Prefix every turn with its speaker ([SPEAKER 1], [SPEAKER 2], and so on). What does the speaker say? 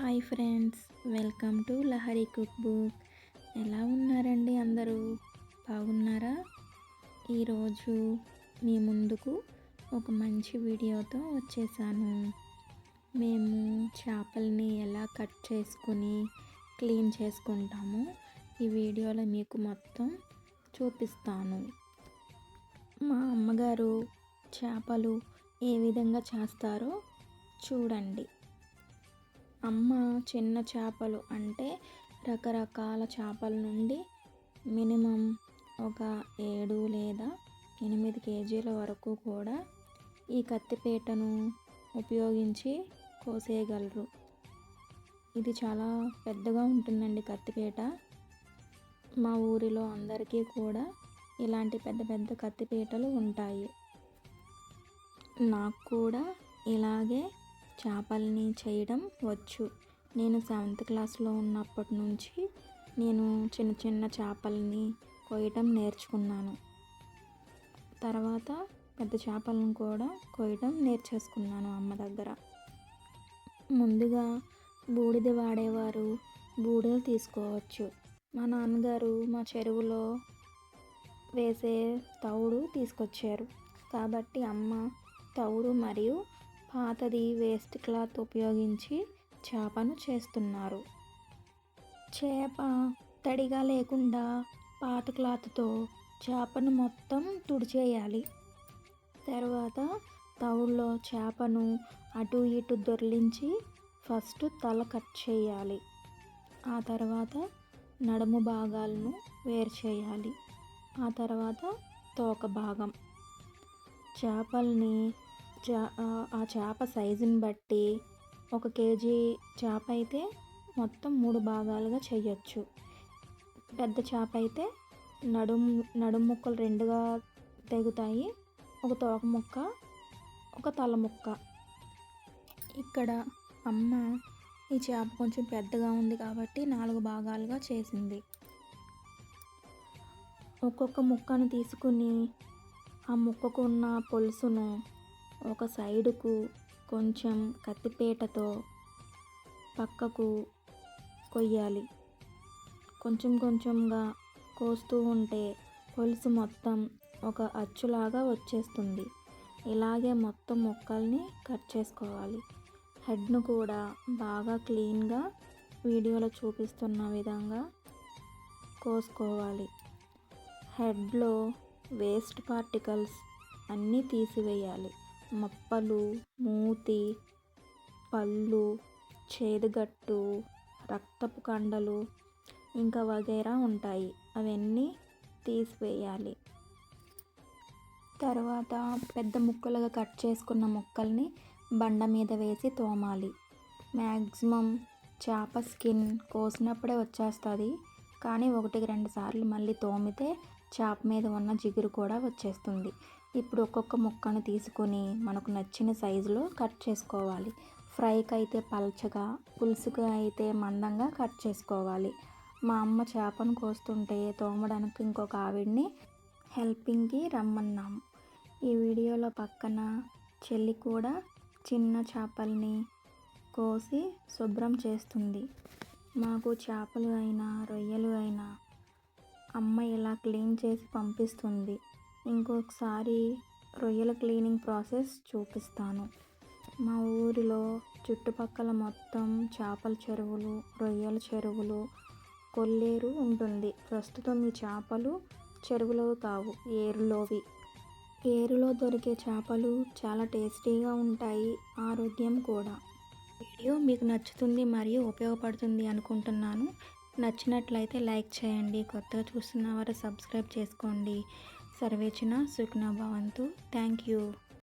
[SPEAKER 1] Hi friends welcome to Lahari cook book. ఎలా ఉన్నారండి అందరూ? బాగున్నారా? ఈరోజు మీ ముందుకు ఒక మంచి వీడియోతో వచ్చేసాను. మేము చేపల్ని ఎలా కట్ చేసుకుని క్లీన్ చేసుకుంటామో ఈ వీడియోలో మీకు మొత్తం చూపిస్తాను. మా అమ్మగారు చేపలు ఏ విధంగా చేస్తారో చూడండి. అమ్మ చిన్న చేపలు అంటే రకరకాల చేపల నుండి మినిమం ఒక ఏడు లేదా ఎనిమిది కేజీల వరకు కూడా ఈ కత్తిపీటను ఉపయోగించి కోసేయగలరు. ఇది చాలా పెద్దగా ఉంటుందండి కత్తిపీట. మా ఊరిలో అందరికీ కూడా ఇలాంటి పెద్ద పెద్ద కత్తిపీటలు ఉంటాయి. నాకు కూడా ఇలాగే చేపల్ని చేయడం వచ్చు. నేను సెవెంత్ క్లాస్లో ఉన్నప్పటి నుంచి నేను చిన్న చిన్న చేపల్ని కోయటం నేర్చుకున్నాను. తర్వాత పెద్ద చేపలను కూడా కోయటం నేర్చేసుకున్నాను అమ్మ దగ్గర. ముందుగా బూడిద వాడేవారు బూడిద తీసుకోవచ్చు. మా నాన్నగారు మా చెరువులో వేసే తవుడు తీసుకొచ్చారు. కాబట్టి అమ్మ తౌడు మరియు పాతది వేస్ట్ క్లాత్ ఉపయోగించి చేపను చేస్తున్నారు. చేప తడిగా లేకుండా పాత క్లాత్తో చేపను మొత్తం తుడిచేయాలి. తర్వాత తవుల్లో చేపను అటు ఇటు దొర్లించి ఫస్ట్ తల కట్ చేయాలి. ఆ తర్వాత నడుము భాగాలను వేరు చేయాలి. ఆ తర్వాత తోక భాగం. చేపల్ని ఆ చేప సైజుని బట్టి ఒక కేజీ చేప అయితే మొత్తం మూడు భాగాలుగా చేయొచ్చు పెద్ద చేప అయితే నడుం నడుము ముక్కలు రెండుగా తెగుతాయి. ఒక తోక ముక్క ఒక తల ముక్క. ఇక్కడ అమ్మ ఈ చేప కొంచెం పెద్దగా ఉంది కాబట్టి నాలుగు భాగాలుగా చేసింది. ఒక్కొక్క ముక్కను తీసుకుని ఆ ముక్కకు ఉన్న పులుసును ఒక సైడుకు కొంచెం కత్తిపీటతో పక్కకు కొయ్యాలి. కొంచెం కొంచెంగా కోస్తూ ఉంటే పులుసు మొత్తం ఒక అచ్చులాగా వచ్చేస్తుంది. ఇలాగే మొత్తం ముక్కల్ని కట్ చేసుకోవాలి. హెడ్ను కూడా బాగా క్లీన్గా వీడియోలో చూపిస్తున్న విధంగా కోసుకోవాలి. హెడ్లో వేస్ట్ పార్టికల్స్ అన్నీ తీసివేయాలి. మప్పలు మూతి పళ్ళు చేదుగట్టు రక్తపు కండలు ఇంకా వగేరా ఉంటాయి. అవన్నీ తీసివేయాలి. తర్వాత పెద్ద ముక్కలుగా కట్ చేసుకున్న ముక్కల్ని బండ మీద వేసి తోమాలి. మ్యాక్సిమం చేప స్కిన్ కోసినప్పుడే వచ్చేస్తుంది. కానీ ఒకటికి రెండు సార్లు మళ్ళీ తోమితే చేప మీద ఉన్న జిగురు కూడా వచ్చేస్తుంది. ఇప్పుడు ఒక్కొక్క ముక్కను తీసుకొని మనకు నచ్చిన సైజులో కట్ చేసుకోవాలి. ఫ్రైకి అయితే పలచగా పులుసుకు అయితే మందంగా కట్ చేసుకోవాలి. మా అమ్మ చేపను కోస్తుంటే తోమడానికి ఇంకొక ఆవిడ్ని హెల్పింగ్కి రమ్మన్నాము ఈ వీడియోలో పక్కన చెల్లి కూడా చిన్న చేపల్ని కోసి శుభ్రం చేస్తుంది. మాకు చేపలు అయినా రొయ్యలు అయినా అమ్మ ఇలా క్లీన్ చేసి పంపిస్తుంది. ఇంకొకసారి రొయ్యల క్లీనింగ్ ప్రాసెస్ చూపిస్తాను. మా ఊరిలో చుట్టుపక్కల మొత్తం చేపల చెరువులు రొయ్యల చెరువులు కొల్లేరు ఉంటుంది. ప్రస్తుతం ఈ చేపలు చెరువులో కావు ఏరులోవి. ఏరులో దొరికే చేపలు చాలా టేస్టీగా ఉంటాయి ఆరోగ్యం కూడా. వీడియో మీకు నచ్చుతుంది మరియు ఉపయోగపడుతుంది అనుకుంటున్నాను. నచ్చినట్లయితే లైక్ చేయండి. కొత్తగా చూస్తున్న వారు సబ్స్క్రైబ్ చేసుకోండి. సర్వేచన సుఖ్నా భవంతు. Thank you